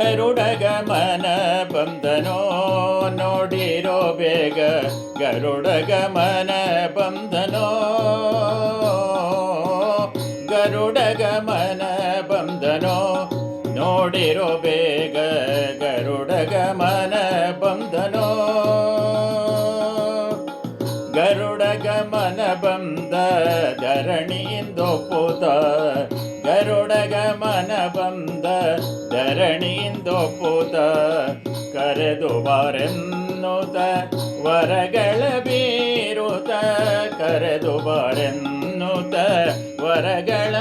ಗರುಡ ಗಮನ ಬಂದನೋ ನೋಡಿರೋ ಬೇಗ ಗರುಡ ಗಮನ ಬಂದನೋ ಗರುಡ ಗಮನ ಬಂದನೋ ನೋಡಿರೋ ಬೇಗ ಗರುಡ ಗಮನ ಬಂದನೋ ಗರುಡ ಗಮನ ಬಂದ ಧರಣಿಯಿಂದೊಪ್ಪುತ ಗರುಡ ಗಮನ ಬಂದ ಧರಣಿಯಿಂದೊಪ್ಪುತ ಕರೆದು ಬಾರೆನ್ನುತ ವರಗಳ ಬೀರುತ ಕರೆದು ಬಾರೆನ್ನುತ ವರಗಳ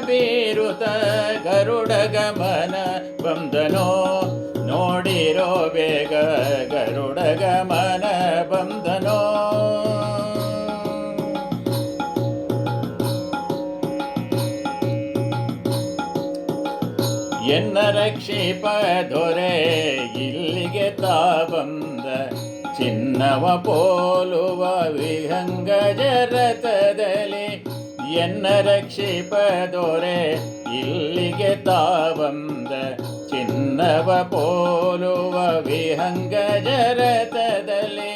ಬೀರುತ ಗರುಡ ಗಮನ ಬಂದನೋ? ನೋಡಿರೋ ಬೇಗ ಗರುಡ ಗಮನ ಬಂದನೋ? ಎನ್ನ ರಕ್ಷಿಪ ದೊರೆ ಇಲ್ಲಿಗೆ ತಾ ಬಂದ ಚಿನ್ನವ ಪೋಲುವ ವಿಹಂಗ ಜರತದಲ್ಲಿ ಎನ್ನ ರಕ್ಷಿಪ ದೊರೆ ಇಲ್ಲಿಗೆ ತಾ ಬಂದ ಚಿನ್ನವ ಪೋಲುವ ವಿಹಂಗ ಜರತದಲ್ಲಿ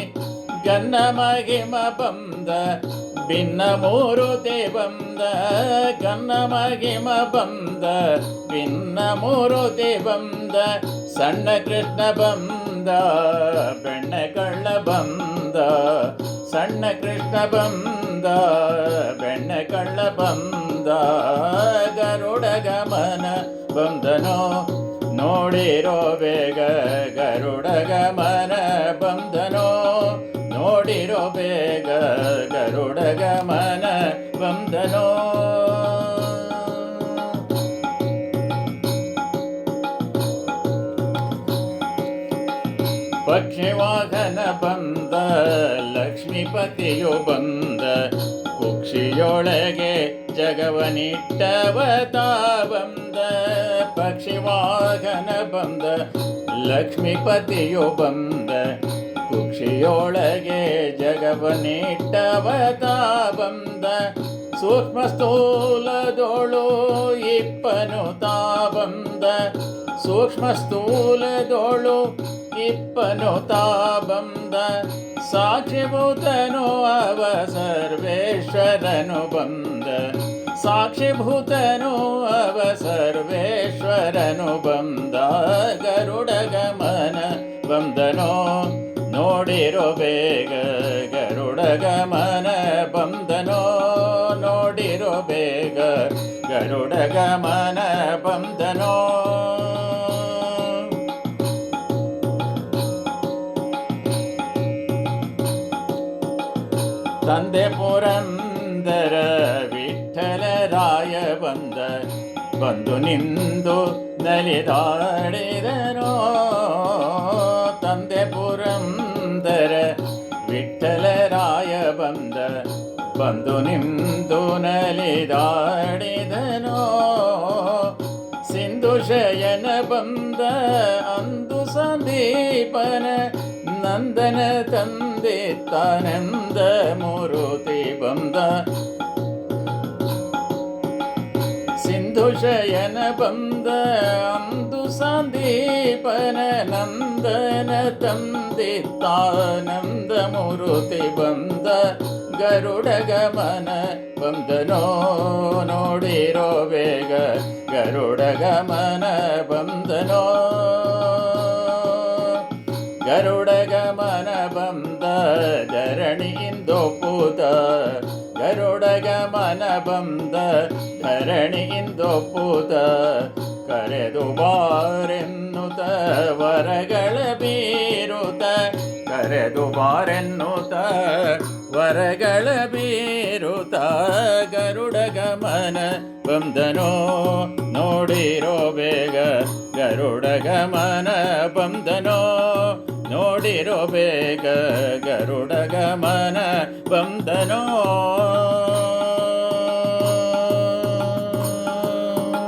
ಗನ್ನ ಮಗಿಮ ಬಂದ ಭಿನ್ನ ಮೂರುತಿ ಬಂದ ಕನ್ನ ಮಗಿಮ ಬಂದ. ಭಿನ್ನ ಮೂರುತಿ ಬಂದ ಸಣ್ಣ ಕೃಷ್ಣ ಬಂದ, ಬೆಣ್ಣೆ ಕಳ್ಳ ಬಂದ. ಸಣ್ಣ ಕೃಷ್ಣ ಬಂದ, ಬೆಣ್ಣೆ ಕಳ್ಳ ಬಂದ. ಗರುಡ ಗಮನ ಬಂದನೋ, ನೋಡಿರೋ ಬೇಗ ಗರುಡ ಗಮನ ಬಂದನೋ, ನೋಡಿರೋ ಬೇಗ ಬಂದನೋ? ಪಕ್ಷಿವಾಹನ ಬಂದ ಲಕ್ಷ್ಮೀಪತಿಯು ಬಂದ ಕುಕ್ಷಿಯೊಳಗೆ ಜಗವನಿಟ್ಟವತ ಬಂದ ಪಕ್ಷಿವಾಹನ ಬಂದ ಲಕ್ಷ್ಮೀಪತಿಯು ಬಂದ ಜಗವನಿಟ್ಟವತ ಬಂದ ಸೂಕ್ಷ್ಮ ಸ್ಥೂಲದೋಳು ಇಪ್ಪನು ತಾಬಂದ ಸೂಕ್ಷ್ಮ ಸ್ಥೂಲದೋಳು ಇಪ್ಪನು ತಾಬಂದ ಸಾಕ್ಷಿಭೂತನು ಅವ ಸರ್ವೇಶ್ವರನು ಬಂದ ಸಾಕ್ಷಿಭೂತನು ಅವ ಸರ್ವೇಶ್ವರನು ಬಂದ ಗರುಡ ಗಮನ ಬಂದನೋ ನೋಡಿರೋ ಬೇಗ ಗರುಡ ಗಮನ ಬಂದನೋ ನೋಡಿರೋ ಬೇಗ ಗರುಡ ಗಮನ ಬಂದನೋ ತಂದೆ ಪುರಂದರ ವಿಠಲರಾಯ ಬಂದ ಬಂದು ನಿಂದು ನಲಿದಾಡಿದನೋ ತಂದೆ ಪುರಂದರ ಬಂದು ನಿಂದು ನಲಿದಾಡಿದನೋ ಸಿಂಧು ಶಯನ ಬಂದ ಅಂದು ಸಂದೀಪನ ನಂದನ ತಂದಿತ್ತಾನಂದ ಮೂರುತಿ ಬಂದ ಸಿಂಧು ಶಯನ ಬಂದ ಅಂದು ಸಂದೀಪನ ನಂದನ ತಂದಿತ್ತಾನಂದ ಮೂರುತಿ ಬಂದ ಗರುಡ ಗಮನ ಬಂದನೋ ನೋಡಿರೋ ಬೇಗ. ಗರುಡ ಗಮನ ಬಂದನೋ ಗರುಡ ಗಮನ ಬಂದ ಧರಣಿಯಿಂದೊಪ್ಪುದ ಗರುಡ ಗಮನ ಬಂದ ಧರಣಿಯಿಂದೊಪ್ಪುದ ಕರೆದು ಬಾರೆನ್ನುತ ವರಗಳ ಬೀರುತ ಕರೆದು ಬಾರೆನ್ನುತ ವರಗಳ ಬೀರುತ ಗರುಡ ಗಮನ ಬಂದನೋ ನೋಡಿರೋ ಬೇಗ ಗರುಡ ಗಮನ ಬಂದನೋ ನೋಡಿರೋ ಬೇಗ ಗರುಡ ಗಮನ ಬಂದನೋ